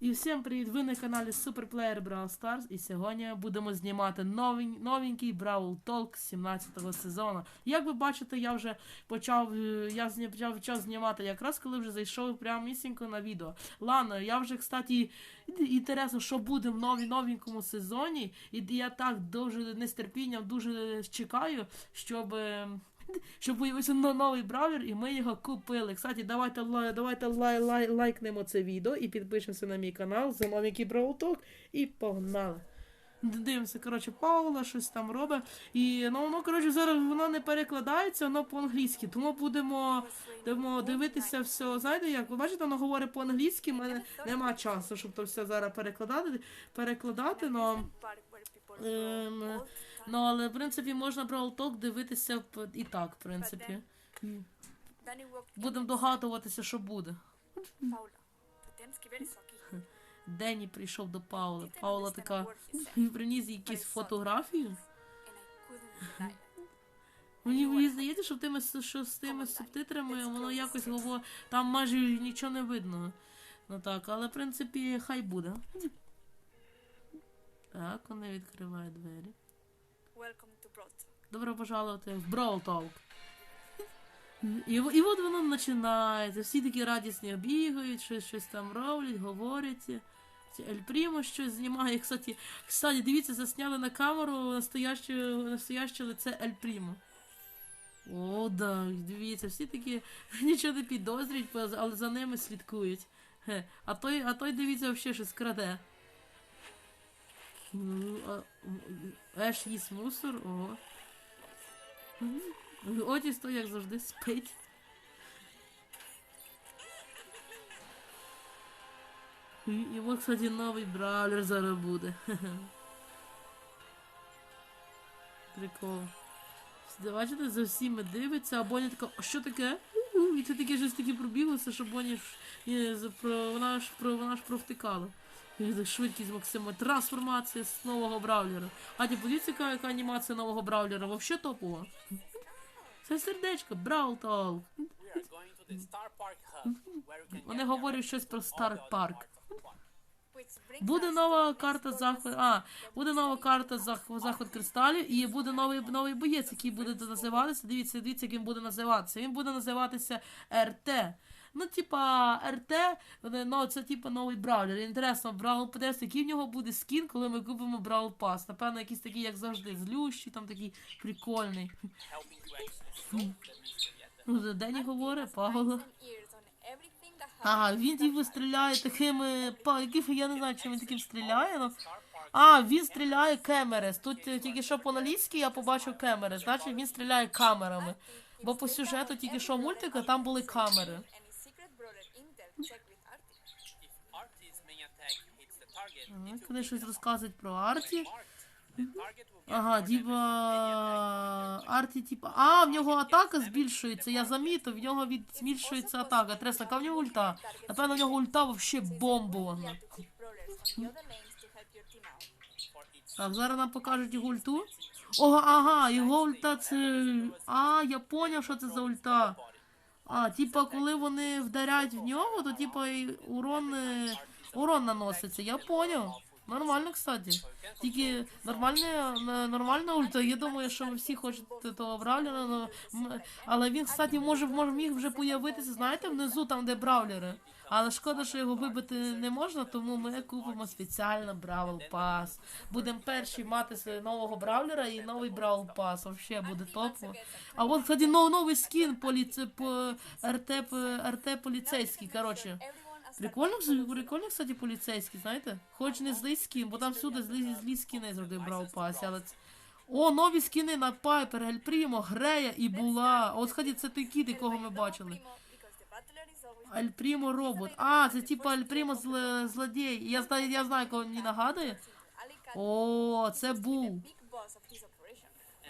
І всім привіт! Ви на каналі Superplayer Brawl Stars. І сьогодні будемо знімати новий, новенький Brawl Talk 17-го сезону. Як ви бачите, я вже почав, е, я почав, почав знімати якраз коли вже зайшов прямо місінько на відео. Ладно, я вже, кстати, інтересно, що буде в новій новенькому сезоні. І я так дуже не з терпінням дуже чекаю, щоб. щоб появився но- новий бравлер, і ми його купили. Кстати, давайте лай, давайте лай, лай, лайкнемо це відео і підпишемося на мій канал за новенький Brawl і погнали. Дивимося, коротше, Паула щось там робить. І ну, ну коротше, зараз воно не перекладається, воно по-англійськи. Тому будемо, будемо дивитися все. Знаєте, як ви бачите, воно говорить по-англійськи, в мене нема часу, щоб то все зараз перекладати. перекладати но, ем, ну, але в принципі можна Brawl Talk дивитися і так, в принципі. Будемо догадуватися, що буде. Дені прийшов до Паули. Паула така приніс якісь фотографії. Мені, мені здається, що, тими, що з тими субтитрами воно якось говорить, там майже нічого не видно. Ну так, але в принципі хай буде. Так, вони відкривають двері. Добро пожалувати в Brawl Talk. І, і от воно починається. Всі такі радісні бігають, щось, щось там роблять, говорять. Ель Прімо щось знімає. Кстати, кстати, дивіться, засняли на камеру настояще, настояще лице Ель Прімо. О, да, дивіться, всі такі нічого не підозрюють, але за ними слідкують. А той, а той дивіться, взагалі щось краде. Еш їсть мусор, о. Мгм. Отіс то, як завжди, спить. І кстати, новий бравлер зараз буде. Прикол. Бачите, за всіми дивиться, а Боня така, що таке? І це таке щось таке пробіглося, що Боня ж, вона ж вона ж провтикала. Швидкість Максима. Трансформація з нового бравлера. А ти подивіться, яка, анімація нового бравлера. Вообще топова. Це сердечко, Браwl Talk. Вони говорять щось про Старк Парк. Буде нова карта заход. А, буде нова карта заход, заход кристалів і буде новий новий боєць, який буде називатися. Дивіться, дивіться, як він буде називатися. Він буде називатися РТ. Ну, типа, РТ, ну, це типа новий бравлер. Інтересно, Бравл подивимося, який в нього буде скін, коли ми купимо Бравл Пас. Напевно, якийсь такий, як завжди, злющий, там такий прикольний. Ну, за Дені говорить, Павло. Ага, він типу стріляє такими. Яких я не знаю, чим він таким стріляє. Ну. А, він стріляє камерес. Тут е, тільки що по-англійськи я побачив камери, значить він стріляє камерами. Бо по сюжету тільки що мультика там були камери. Ага, Вони щось розказують про Арті. Ага, діба Арті, типа. А, в нього атака збільшується, я замітив, в нього від збільшується атака. Тресна, яка в нього ульта? Напевно, в нього ульта вообще бомбована. Так, зараз нам покажуть його ульту. Ого, ага, його ульта це. А, я поняв, що це за ульта. А, типа, коли вони вдаряють в нього, то типа урон, е, урон наноситься. Я поняв. Нормально, кстати. Тільки нормальне, нормальна ульта. Я думаю, що ви всі хочете того бравлера, але він, кстати, може, може міг вже появитися, знаєте, внизу, там, де бравлери. Але шкода, що його вибити не можна, тому ми купимо спеціально Бравл Пас. Будемо перші мати нового бравлера і новий Бравл Пас. Вообще буде топово. А от, кстати, новий скін поліце, по РТ, РТ поліцейський, коротше. Прикольно, прикольно, кстати, поліцейський, знаєте? Хоч не злий скін, бо там всюди злі, злі скіни завжди брав пасі, але це... О, нові скіни на Пайпер, Гельпрімо, Грея і Була. От, кстати, це той кіт, якого ми бачили. Альпрімо робот. А, це типа Альпрімо зл... злодій. Я знаю, я знаю, кого мені нагадує. О, це був.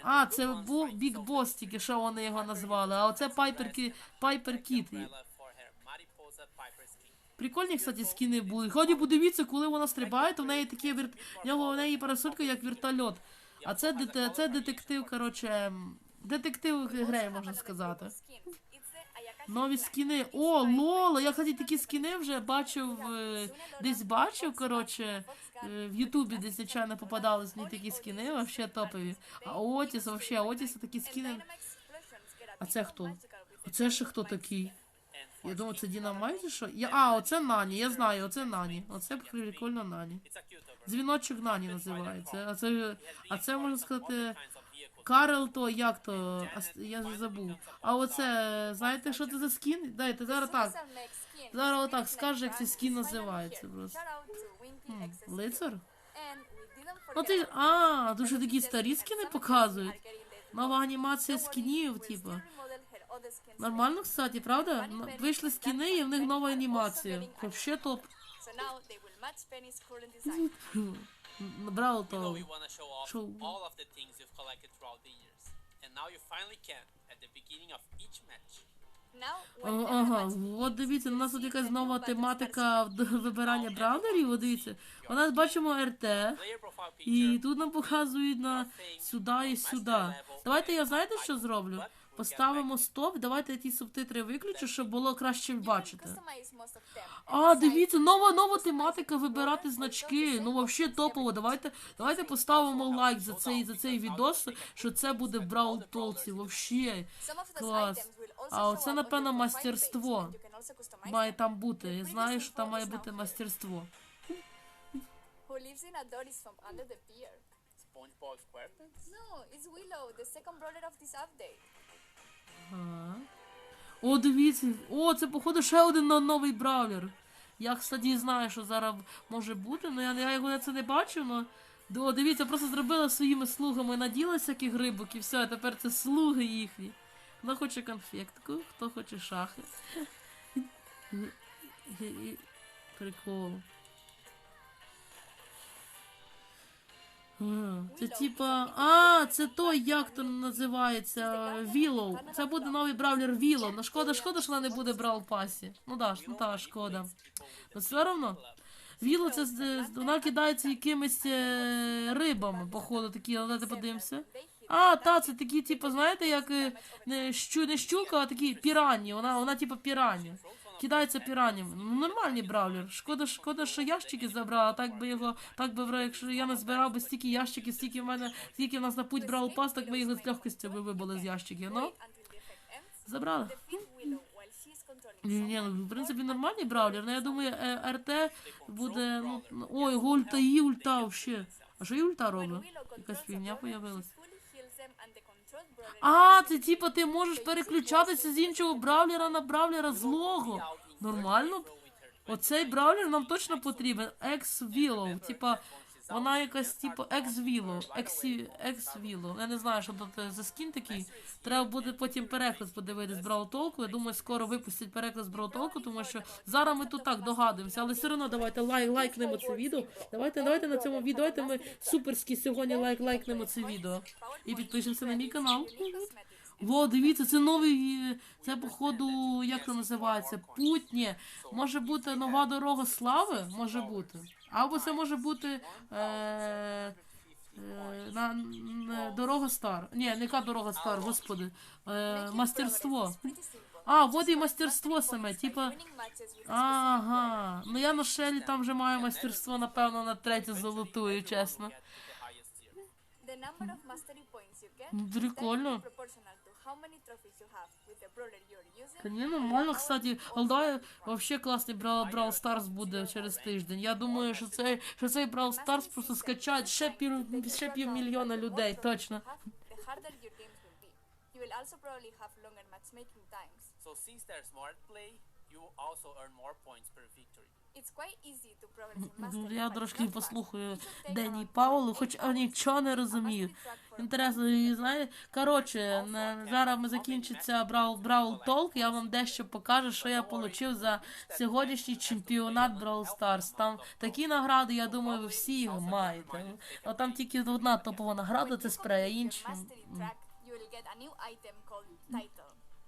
А, це був Біг Бос, тільки що вони його назвали. А оце Пайпер, Пайпер Кіт. Прикольні, кстати, скіни були. Ході подивіться, коли вона стрибає, то в неї такі вір... в неї парасолька, як вертольот. А це, дете... це детектив, коротше, детектив греє, можна сказати. Нові скіни. О, лол! Я кстати, такі скіни вже бачив, е, десь бачив, коротше, е, в Ютубі десь звичайно попадались мені такі скіни, вообще топові. А Отіс, вообще, Отіс такі скіни. А це хто? Оце ще хто такий? Я думаю, це Дінамайт чи що? Я, а, оце Нані, я знаю, оце Нані. Оце прикольно Нані. Дзвіночок Нані називається. А це, а це можна сказати, Карл то як то? Я вже забув. А оце, знаєте, що це за скін? Дайте зараз так. Зараз отак скаже, як цей скін називається просто. Лицар? Ну ти ж. А, дуже такі старі скіни показують. Нова анімація скінів, типа. Нормально, кстати, правда? Вийшли скіни і в них нова анімація. Вообще топ. Браво You know то. you want to show off Show- all of the things you've collected throughout the years. And now you finally can at the beginning of each match. О, Ага, от дивіться, у нас тут якась нова тематика вибирання браунерів. От дивіться. У нас бачимо РТ. І тут нам показують на сюди і сюди. Давайте я знаєте, що зроблю? Поставимо стоп, давайте ті субтитри виключу, щоб було краще бачити. А, дивіться, нова нова тематика вибирати значки. Ну вообще топово. Давайте давайте поставимо лайк за цей за цей відос, що це буде в Talks. Вообще Клас. А оце, напевно, мастерство. має там бути. Я знаю, що там має бути мастерство. Who lives in a door is from under the pier. SpongeBob SquarePants. No, it's Willow, the second brother of this update. Ага. О, дивіться. О, це походу ще один но- новий бравлер. Я, кстати, знаю, що зараз може бути, але я, я його це не бачив, но. О, дивіться, просто зробила своїми слугами, наділа всяких рибок і все, а тепер це слуги їхні. Хто хоче конфетку, хто хоче шахи. Прикол. Це типа. А, це той, як то називається. Вілоу. Це буде новий бравлер Вілоу. Ну шкода, шкода, що вона не буде в Брал Пасі. Ну да, ну та шкода. Ну все одно. Віло це вона кидається якимись е, рибами, походу, такі, але давайте подивимося. А, та, це такі, типу, знаєте, як е, не, щу, не щука, а такі піранні. Вона, вона типу піранні. Кидається піранням. Ну, нормальний бравлер. Шкода, шкода, що ящики забрав, а так би його, так би вра- якщо я не збирав би стільки ящиків, стільки в мене, скільки в нас на путь брав пас, так би його з легкістю би вибили з ящиків. Ну, забрали. Ні, ну, в принципі, нормальний бравлер, але я думаю, е, РТ буде, ну, ну, ой, його ульта і ульта вообще. А що і ульта робить? Якась фігня появилась. А, це типа ти можеш переключатися з іншого бравлера на бравлера злого. Нормально? Оцей бравлер нам точно потрібен. Екс Вілоу. Типа, вона якась, типу, екс Вілоу. Екс Вілоу. Я не знаю, що тут е, за скін такий. Треба буде потім переклад подивитись Talk. Я думаю, скоро випустять переклад з Talk, тому що зараз ми тут так догадуємося. Але все одно давайте лайк, лайкнемо це відео. Давайте, давайте на цьому відео. Давайте ми суперські сьогодні лайк, лайкнемо це відео. І підпишемося на мій канал. Во, дивіться, це новий. е, Це, походу, як це називається? Путнє. Може бути нова дорога слави? Може бути. Або це може бути. Е, е, на, на, дорога стар. Ні, не яка дорога стар, господи. Е, мастерство. А, от і мастерство саме. Типа. Ага. Ну я на шелі там вже маю мастерство, напевно, на третє золотую, чесно. Прикольно. proportional to how many trophies you have with the brawler you're using. Та ні, нормально, кстати, Алдай вообще класний Брал Брал Старс буде через тиждень. Я думаю, що цей що цей Брал Старс просто скачають ще пів ще півмільйона людей, точно. The harder your games will be. You will also probably have longer matchmaking times. So since there's more at play, you also earn more points per victory. It's quite easy to progress in mastery. Ну, Я трошки послухаю Дені Паулу, хоч а, нічого не розумію. Інтересно, знає, коротше, на- зараз ми закінчиться Брау Брау Толк. Я вам дещо покажу, що я отримав за сьогоднішній чемпіонат Brawl Stars. Там такі награди, я думаю, ви всі його маєте. А там тільки одна топова награда, це спрей, а інші.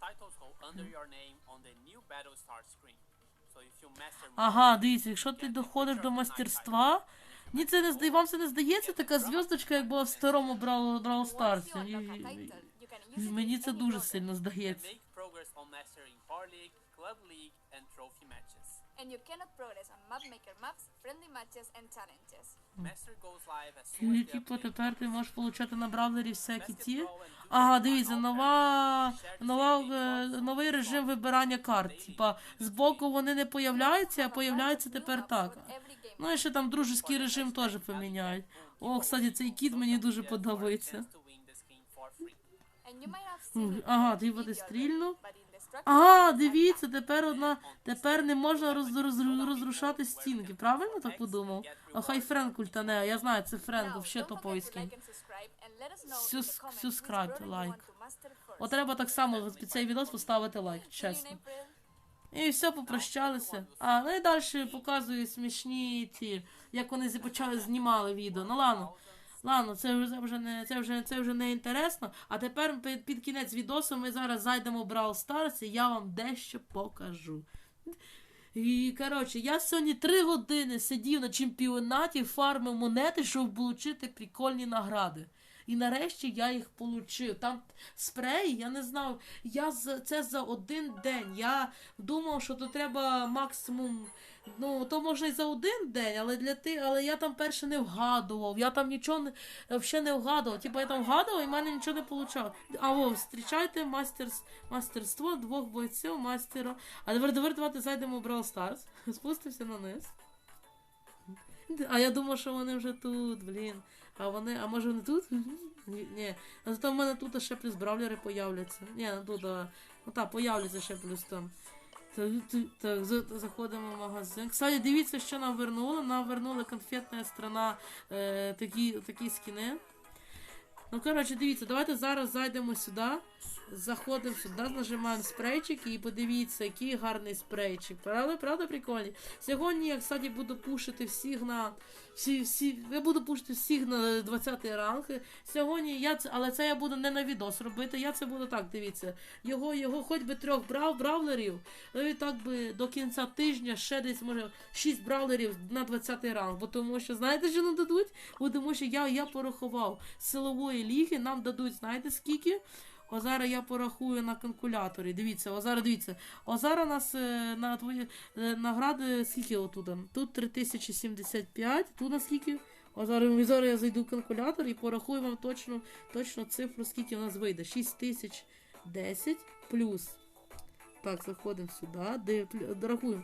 Titles go under your name on the new battle screen. Ага, дивіться, якщо ти доходиш до мастерства. Ні, це не вам це не здається така зв'язочка, як була в старому Brawl, Brawl Stars. unlock І- title, you can use і Мені це дуже сильно здається. And you cannot progress on map maker maps, friendly matches, and challenges. Master goes live as soon І as the типу тепер ти можеш получати на бравлері всякі ті. Ага, дивіться, нова, нова, е, новий режим вибирання карт. Типа, збоку вони не появляються, а появляються тепер так. Ну і ще там дружеський режим теж поміняють. О, кстати, цей кіт мені дуже подобається. Ага, ти буде стрільно. Ага, дивіться, тепер одна. Тепер не можна роз, роз, розрушати стінки. Правильно так подумав? А хай Френк ультане, я знаю, це Френк, вообще топовий скін. Сюс- сюскрайб, лайк. От треба так само під цей відос поставити лайк, чесно. І все, попрощалися. А, ну і далі показую смішні ті, як вони почали знімали відео. Ну ладно. Ладно, це вже, вже не це вже це вже не інтересно. А тепер під, під кінець відосу ми зараз зайдемо в Brawl Stars і я вам дещо покажу. І коротше, я сьогодні три години сидів на чемпіонаті, фармив монети, щоб отримати прикольні награди. І нарешті я їх получив. Там спрей, я не знав. Я це за один день. Я думав, що то треба максимум. Ну, то можна і за один день, але для ти, але я там перше не вгадував. Я там нічого взагалі не вгадував. Типа я там вгадував і в мене нічого не получав. А о, зустрічайте мастерс, мастерство двох бойців, мастера. А тепер давайте зайдемо в Brawl Stars. Спустився на низ. А я думав, що вони вже тут, блін. А вони, а може вони тут? Ні. А зато в мене тут ще плюс бравлери появляться. Ні, не тут, а... Ну так, появляться ще плюс там. Так, заходимо в магазин. Кстати, дивіться, що нам вернули. Нам вернули конфетна страна е, такі, такі скіни. Ну, коротше, дивіться, давайте зараз зайдемо сюди. Заходимо сюди, нажимаємо спрейчик і подивіться, який гарний спрейчик. Правда, правда, прикольний? Сьогодні я, кстати, буду пушити всіх на. Всі, всі, я буду пушити всіх на 20 ранг. Сьогодні я але це я буду не на відос робити. Я це буду так, дивіться. Його, його хоч би трьох брав, бравлерів, і так би до кінця тижня ще десь може 6 бравлерів на 20 ранг. Бо тому що, знаєте, що нам дадуть? Бо тому що я, я порахував силової ліги, нам дадуть, знаєте скільки? О, зараз я порахую на калькуляторі. Дивіться, о, зараз дивіться. О, зараз у нас е, на твої е, награди скільки отут? Тут 3075, тут на скільки? Зараз, я зайду в калькулятор і порахую вам точно, точно цифру, скільки у нас вийде. 6010 плюс. Так, заходимо сюди, де, рахуємо.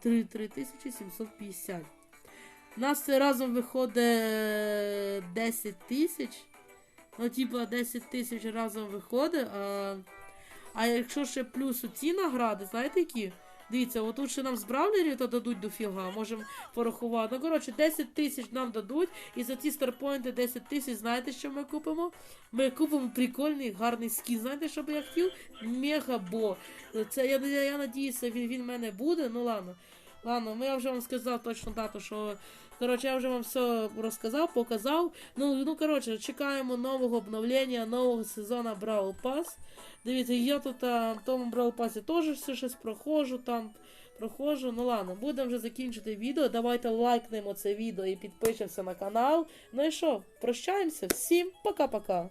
3750. У нас разом виходить е, 10 тисяч. Ну, типа 10 тисяч разом виходить. А, а якщо ще плюс ці награди, знаєте які? Дивіться, отут ще нам з бравлерів то дадуть дофіга, можемо порахувати. Ну, коротше, 10 тисяч нам дадуть, і за ці старпойнти 10 тисяч, знаєте, що ми купимо? Ми купимо прикольний, гарний скін. Знаєте, що би я хотів? Мегабо. Це я, я, я надіюся, він в мене буде. Ну ладно. Ладно, ну я вже вам сказав точно дату, що. Коротше, я вже вам все розказав, показав. Ну, ну коротше, чекаємо нового обновлення, нового сезону Brawl Pass. Дивіться, я тут а, в тому Brawl Pass теж все щось проходжу там. Проходжу, ну ладно, будемо вже закінчити відео. Давайте лайкнемо це відео і підпишемося на канал. Ну і що, прощаємося. Всім пока-пока.